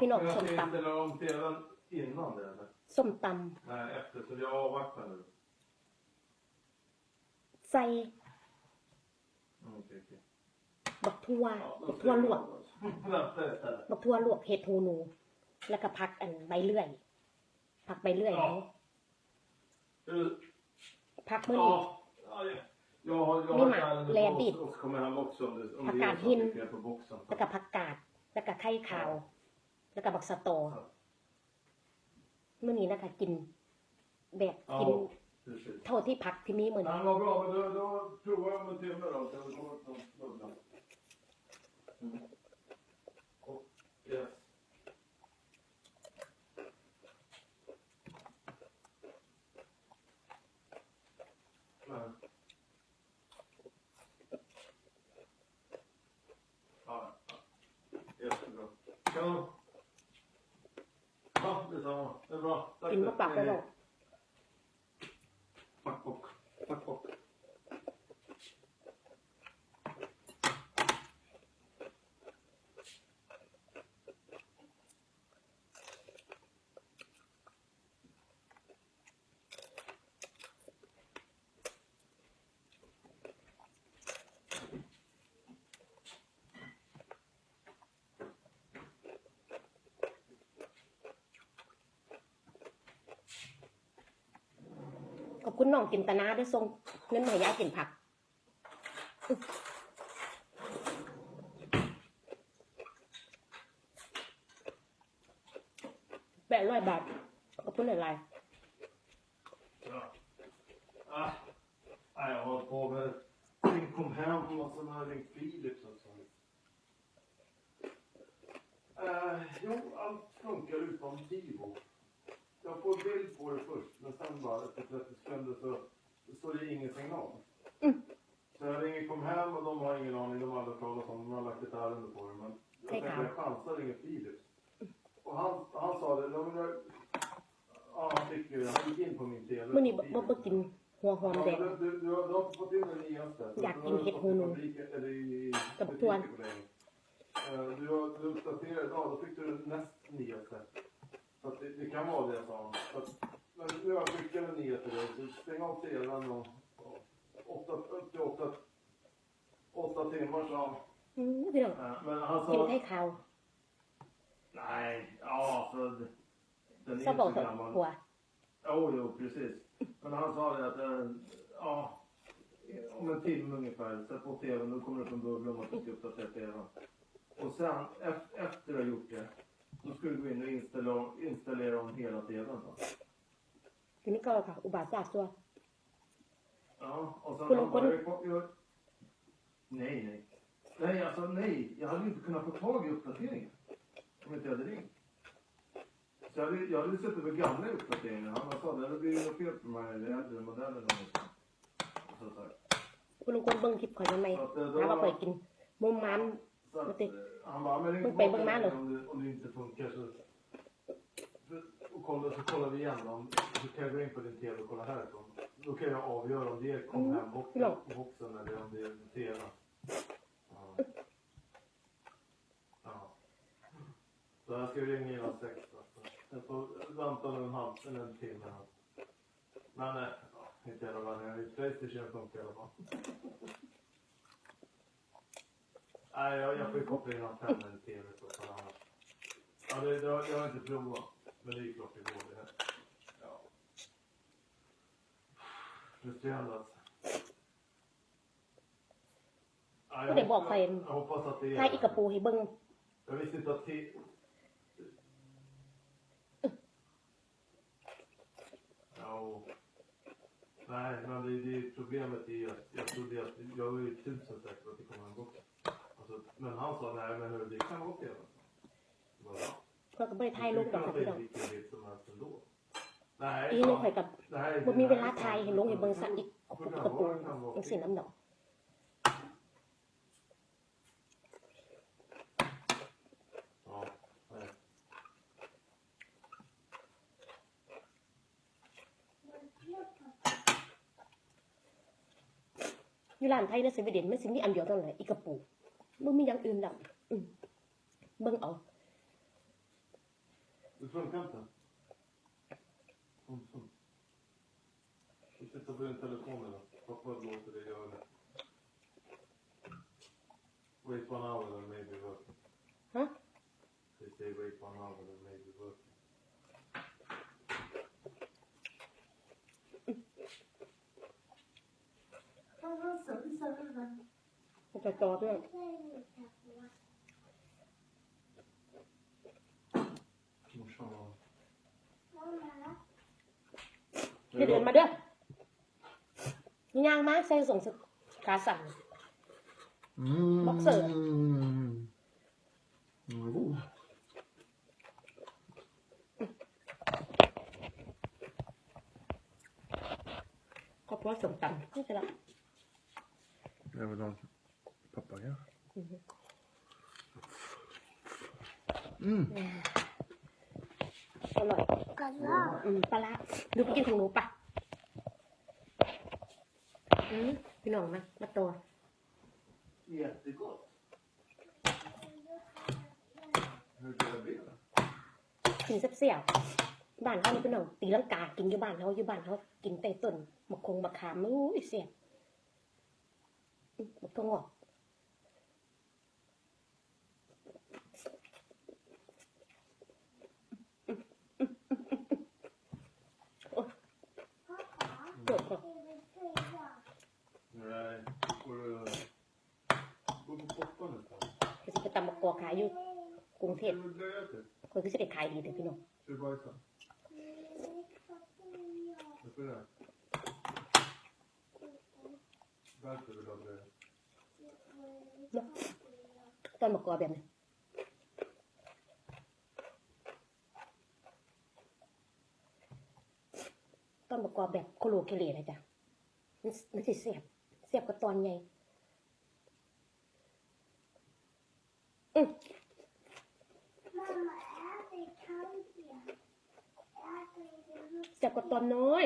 พี่น้องสมตำสมตำใส่บักทั่วบักทั่วลวกบักทั่วลวกเห็ดโทนู แล้วก็พักอันใบเลื่อย ผักใบเลื่อยเนาะพักเมื่อนี้มีหมักแลดิดผักกาดหิน แล้วก็ผักกาด แล้วก็ไข่ขาวแล้วก็บบักสตอเมื่อนี้นะคะกิน แบบกินเท่าที่พักที่มีเหมือนนเ把关了。ขอบคุณน้องกินตนาได้ทรงนั่นแม่ยายกินผักแปดร้อยบาทขอบคุณหลายๆเอยูอัลฟกลือดีบุ๊ få en bild på det först, men sen bara efter 30 sekunder så, så är det ingen signal. Mm. Så jag ringer kom hem och de har ingen aning, de har aldrig talat om det, de har lagt ett ärende på det. Men jag tänkte jag chansar, ringer Filip. Och han, han sa det, de där, ja han tycker det, han gick in på min TV. Men ni bara din หัวหอมแดง Du, du, du har fått in den nyaste. så อยากกิน då har เห็ du ด stått หู i หนู fabriken- eller i- i กับทวน butiken för länge. Eh, Du har du uppdaterade idag, då fick du den näst nyaste. Så att det, det kan vara det, sa han. Men nu har jag skickat en nyhet till dig, stäng av tvn och åtta, till åtta, åtta timmar, sa han. Mm, men han sa... Nej, ja alltså. Den är inte gammal. På. Jo, jo, precis. Men han sa det att, äh, ja, om en timme ungefär, sätt på tvn, då kommer det från en bubbla om att du ska uppdatera tvn. Och sen, efter du har gjort det, de skulle gå in och installera, installera om hela tiden. Då. Kini kawa ka uba sa so. Ja, och sen han bara... nej, nej. Nej, alltså nej. Jag hade inte kunnat få tag i uppdateringen. Om inte jag hade ringt. Så jag hade, jag hade suttit med gamla uppdateringar. Han sa det hade blivit något fel på de här äldre modellerna. och Så, så. คุณลุงคนเบิ้งคลิปข่อยทำไมน้าบ่ข่อยกินมุมมันมาเตะ han bara, men ring tillbaka om, det- om det inte funkar så... för- Och kolla, så kollar vi igen igenom. Så kan jag gå in på din TV och kolla härifrån. Då kan jag avgöra om det är kom mm, hem boxen, boxen eller om det är TV. Ja. ja. Så jag ska ringa innan sex. Alltså. Jag får vänta en halv eller en timme. Men eh, ja, inte jävla värre. Playstation funkar i alla fall. Nej, jag, jag får ju koppla in antennen i eller tv så fan annars. Ja, det, det, jag har inte provat. Men det är ju klart det går det här. Ja. Frustrerande alltså. Nej, jag Det var hoppas- fine. Jag hoppas att det är... ให้อีกกระปูให้เบิ้ง Jag visste inte att te... Ja, Nej, men det, det problemet är ju att jag trodde att... Jag var ju tusen säker på att det kommer att gå. så, men han sa nej, men h r kan vara f e ก็บ่ไทยลูกต่อพี่น้อก v อี Nej, นึข่อกับ nej. บมีเวลาไทยเห็นลงเห้เบิ่งซกอีกกระปุกจังสีน้ำดอกอยู่ร้านไทยและสวีเดนมันสิมี่อันเดียวเท่านั้นแลยอีกระปกบ่มีอย่างอื่นดอกอืมเบิ่งออก Det funkar inte? Mm. Du tittar Wait one hour and maybe work. Huh? They say wait one hour and maybe work. Kan du จะจอดด้วยเดินมาเด้อนี่างมาใส่ส่งขาสั่งบ็อกเซอร์ขอโพส่งตังค์ไม่ใช่หรอ Ja, men de Papaya. m อร่อยปลาร้าอืมปล้ดูไปกินของหนูปะอืม พี่หน้องนะมาตัวกินเสี่ยวๆบ้านเขานี่พี่หน้อง ตีลังกากินอยู่บ้านเขาอยู่บ้านเขากินเตยต้นมะคงมะขามอู้ยเสียบมมะตัวงอกคือไปตำบักกอขายอยู่กรุงเทพค e r e t h ค็จะไปขายดีแต่พี่น้องต h นาะตำบักกอแบบนี้ต้นปรกกอบแบบโคโลเคเลนะจ๊ะมันมันสเสียบียบกับตอนใหญ่เสียบกับตอนน้อย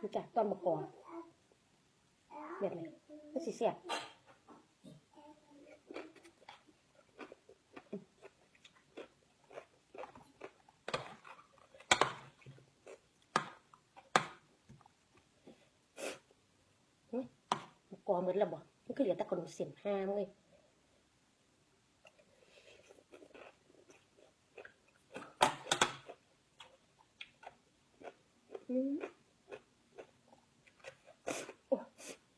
มาจ้กตอนบกอนแบบไหนก็สิเสียบอเหมือนระบอกมันก็เหลือแต่ขนมเสียมห้ามงเลย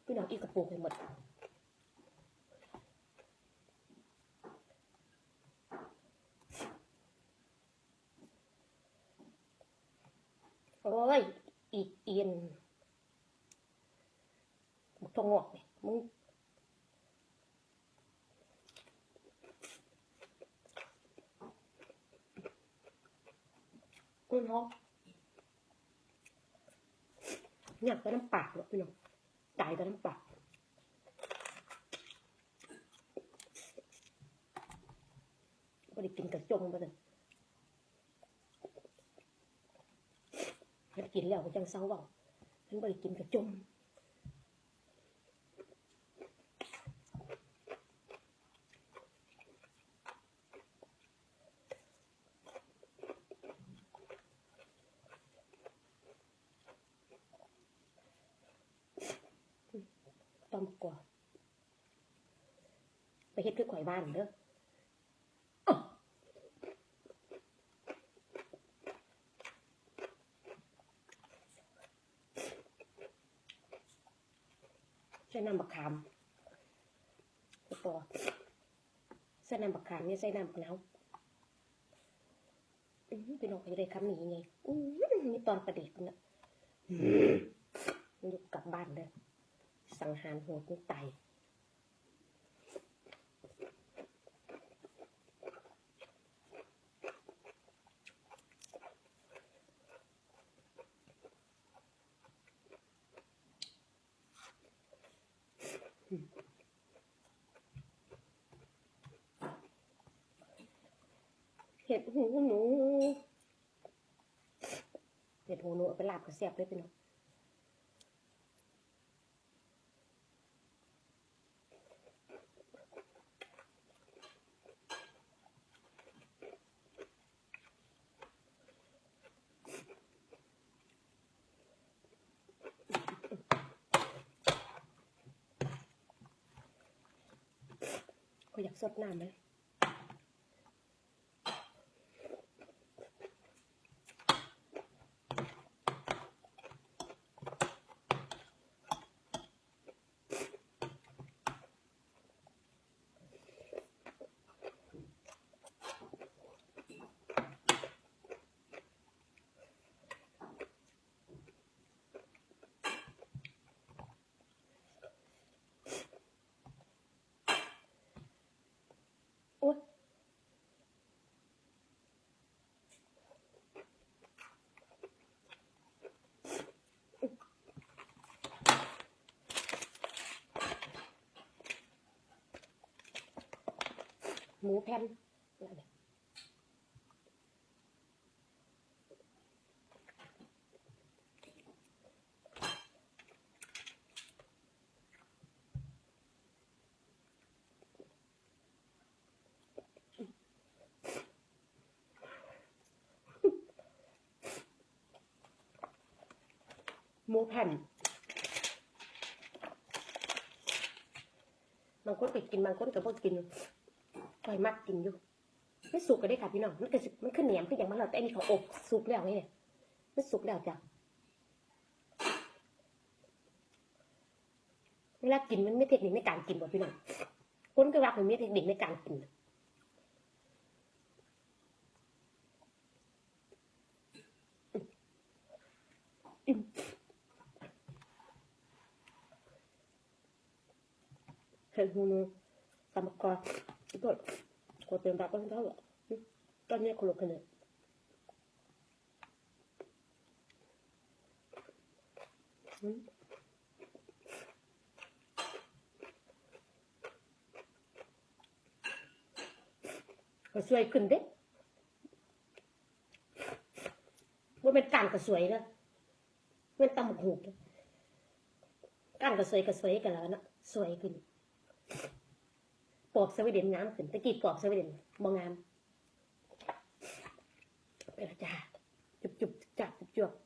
พี่น้องอีกกระปุกไปหมดพี่น้องอยากไปน้ำปากเนาะพี่น้องตายแต่น้ำปากไปกินกระจงมาเลยมันกินแล้วก็จังเศร้าเบาฉันไมไดกินกระจงต้มกว่าไปเฮ็ดคือข่อยบ้านเด้อใส่น้ำบักขามตัวใส่น้ำบักขามเนี่ยใส่น้ำมะนาวพไปน้องไปเลยคำนี้ไง อู้นี่ตอนประเด็กนะอยู่กลับบ้านเลยสังหารหหวกุ้ตายเห็ดหูหนู เห็ดหูหนูเอาไปลาบกระเสียบได้ไปเนาะ சொன்னாமல் หมูแผ่นหมูแผ่นบางคนก็กินบางคนก็บ่กินคอยมักกินอยู่ไม่สุกก็ได้ค่ะพี่น้องมันก็มันขึ้นเหนียมขึ้นอย่างมันเราแต่อันนี้เขาอบสุกแล้วไงเนี่ยมันสุกแล้วจ้ะเวลากินมันไม่เทคนิคในการกินบ่พี่น้องคนก็รักมันไม่เทคนิคในการกินเฮ้ยฮูนูตามกอก็ขอเป็นปากก็เท่าหรอตอนนี้คนละคเแนนอืก็สวยขึ้นเด้ว่าเป็นการก็สวยนะเป็นตำหูการก็สวยก็สวยกันแล้วนะสวยขึ้นกรอบสวีเดนงามขึ้นตะกี้กรอบสวีเดนบ่งามไปละจ้าจุบจุบจับจุบจุบ